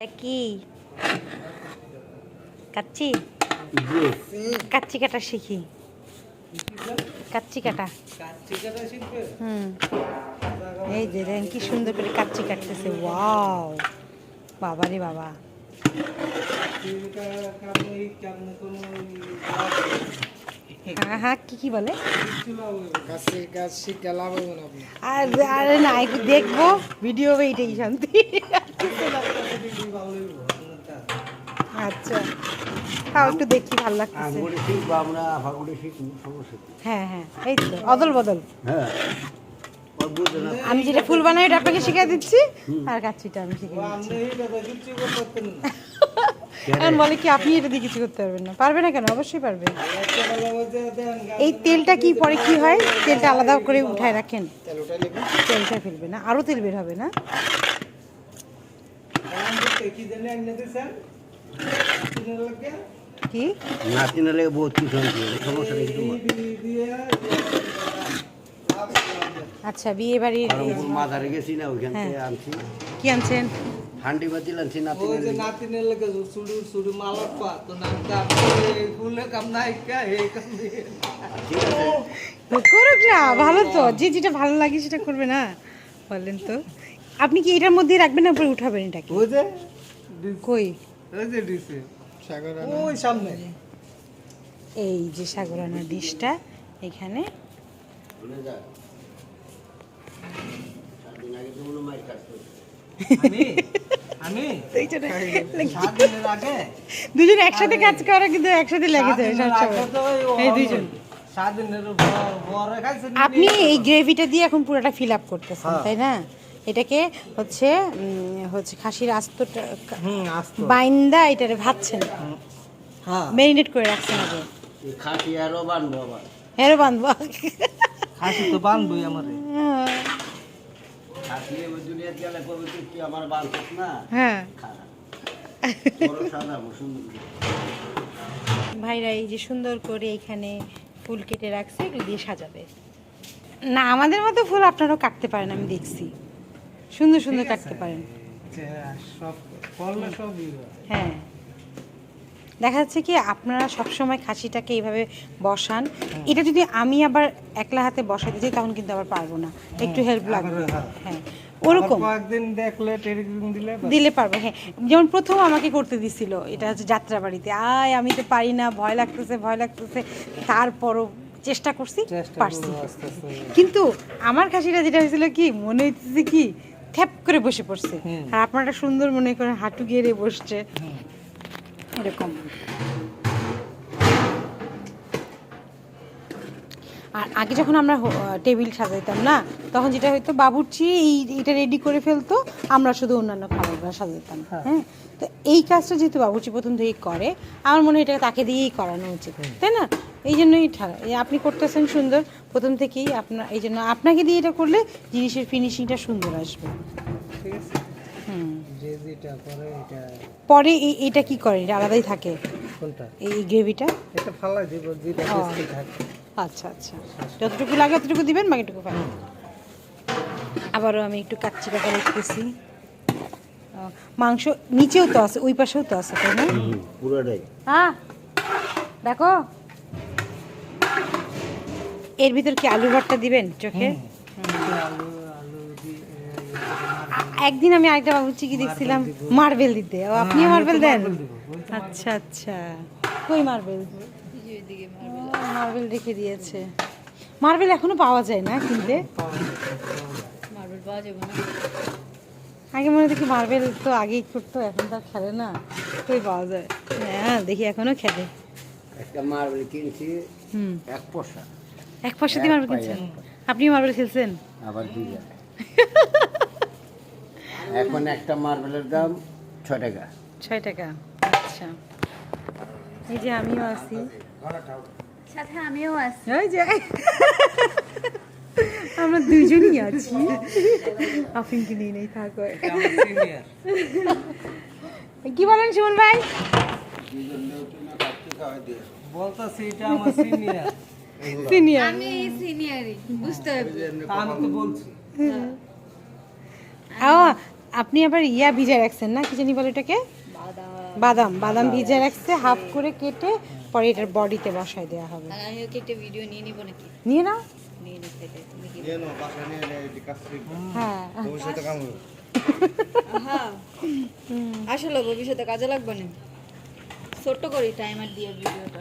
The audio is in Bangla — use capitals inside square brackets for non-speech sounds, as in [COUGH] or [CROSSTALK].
কি কাচ্চি? কাচ্চি কাটা শিখি। কাচ্চি কাটা। হুম। এই যে দেখেন কি সুন্দর করে কাচ্চি কাটতেছে। ওয়াও। বাবা রে বাবা। হ্যাঁ হ্যাঁ কি কি বলে? আর আরে না একটু দেখব। ভিডিও এইটাই শান্তি। আচ্ছা। তাও একটু দেখি ভালো আমরা সমস্যা কি? হ্যাঁ হ্যাঁ এই তো অদল বদল। হ্যাঁ। না আমি যেটা ফুল বানাই আপনাকে শিখিয়ে দিচ্ছি আর কাচ্চিটা আমি শিখিয়ে দিচ্ছি। এখন বলে কি আপনি এটা দিয়ে কিছু করতে পারবেন না। পারবে না কেন? অবশ্যই পারবে। এই তেলটা কি পরে কি হয়? তেলটা আলাদা করে উঠায় রাখেন। তেলটা ফেলবে না আরও তেল বের হবে না। কি? নাতি নালে বহুত কিছু সমস্যা নেই আচ্ছা বিয়ে বাড়ির গেছি না ওইখান থেকে আনছি। কি আনছেন? হান্ডি আনছি নাতিনের লাগে। সুড়ু সুড়ু মালার পা তো নাম কাম ফুলে কাম নাই কা হে কাম দিয়ে ঠিক আছে। করুক না ভালো তো। যে যেটা ভালো লাগে সেটা করবে না বলেন তো। আপনি কি এটার মধ্যে রাখবেন না উপরে উঠাবেন এটাকে? ওই যে কই? ওই যে দিছে ওই সামনে। এই যে সাগরানা ডিশটা এখানে। দুজন একসাথে কাজ করা কিন্তু একসাথে লেগে যায় এই আপনি এই গ্রেভিটা দিয়ে এখন পুরোটা ফিল আপ করতেছেন হ্যাঁ। তাই না? এটাকে হচ্ছে হচ্ছে খাসির আস্তটা বাইন্দা এটারে ভাজছেন। হ্যাঁ। ম্যারিনেট করে রাখছেন আগে। খাসি আরও বানবো আবার। হেরো বাঁধবো খাসি তো বানবই আমারে। খাসি এবার দুনিয়ার গেলে কবে তুই আমার বানছিস না? হ্যাঁ। ভাইরা এই যে সুন্দর করে এখানে ফুল কেটে রাখছে এগুলো দিয়ে সাজাবে। না আমাদের মতো ফুল আপনারাও কাটতে পারেন আমি দেখছি। সুন্দর সুন্দর কাটতে পারেন। হয়। হ্যাঁ। দেখা যাচ্ছে কি আপনারা সবসময় খাসিটাকে এইভাবে বসান। এটা যদি আমি আবার একলা হাতে বসাতে যাই তখন কিন্তু আবার পারব না। একটু হেল্প লাগবে। হ্যাঁ। হ্যাঁ। ওরকম। কয়েকদিন দেখলে দিলে দিলে পারব হ্যাঁ। যেমন প্রথম আমাকে করতে দিছিল এটা হচ্ছে যাত্রাবাড়িতে। আয় আমি তো পারি না ভয় লাগতেছে ভয় লাগতেছে। তারপরও চেষ্টা করছি পারছি। কিন্তু আমার খাসিটা যেটা হয়েছিল কি মনে হচ্ছে কি থ্যাপ করে বসে পড়ছে। আর আপনারা সুন্দর মনে করেন হাঁটু গেড়ে বসছে। এরকম। আর আগে যখন আমরা টেবিল সাজাইতাম না তখন যেটা হয়তো বাবুর্চি এই এটা রেডি করে ফেলতো আমরা শুধু অন্যান্য খাবারগুলো সাজাতাম হ্যাঁ। তো এই কাজটা যেহেতু বাবুর্চি প্রথম থেকেই করে আমার মনে হয় এটা তাকে দিয়েই করানো উচিত তাই না? এই জন্যই আপনি করতেছেন সুন্দর প্রথম থেকেই আপনার এই জন্য আপনাকে দিয়ে এটা করলে জিনিসের ফিনিশিংটা সুন্দর আসবে। ঠিক আছে। পরে এটা কি করে? এটা আলাদাই থাকে। কোনটা? এই গ্রেভিটা এটা ফালাই দিব যেটা থাকে। আচ্ছা আচ্ছা। যতটুকু লাগে ততটুকু দিবেন বাকিটুকু ফেলেন আবারও আমি একটু কাচ্চি কাটা রেখেছি। মাংস নিচেও তো আছে ওই পাশেও তো আছে তাই না? পুরোটাই। হ্যাঁ দেখো। এর ভিতর কি আলু ভর্তা দিবেন চোখে? একদিন আমি আরেকটা বাবুচি কি দেখছিলাম মার্বেল দিতে। ও আপনিও মার্বেল দেন? মার্বেল ওই আচ্ছা আচ্ছা। কই মার্বেল? মার্বেল রেখে দিয়েছে। মার্বেল এখনও পাওয়া যায় না কিনতে? আগে মনে দেখি মার্বেল তো আগেই করতো এখন তো আর খেলে না। কই পাওয়া যায়। হ্যাঁ দেখি এখনও খেলে। একটা মার্বেল কিনছি হুম। এক পয়সা। এক পয়সা দিয়ে মার্বেল কিনছেন? আপনি মার্বেল খেলছেন? আবার দুই [LAUGHS] এখন একটা মার্বেলের দাম ছ টাকা। ছয় টাকা। আচ্ছা। এই যে আমিও আছি। সাথে আমিও আছি। ওই যে। আমরা দুজনই আছি। আফিনকে নিয়ে নেই থাকো কি বলেন সুমন ভাই? বলতাছি এটা আমার সিনিয়র সিনিয়র আমি সিনিয়রই বুঝতে হবে। আমি তো বলছি। আপনি আবার ইয়া ভিজে রাখছেন না? কি জানি বলে এটাকে? বাদাম। বাদাম বাদাম ভিজে রাখছে হাফ করে কেটে পরে এটার বডিতে বসায় দেওয়া হবে। আর আমি ওকে একটা ভিডিও নিয়ে নিব নাকি? নিয়ে নাও। নিয়ে নিতে তুমি কি হ্যাঁ। হ্যাঁ আসলে ভবিষ্যতে কাজে লাগবে না। ছোট্ট করি টাইমার দিয়ে ভিডিওটা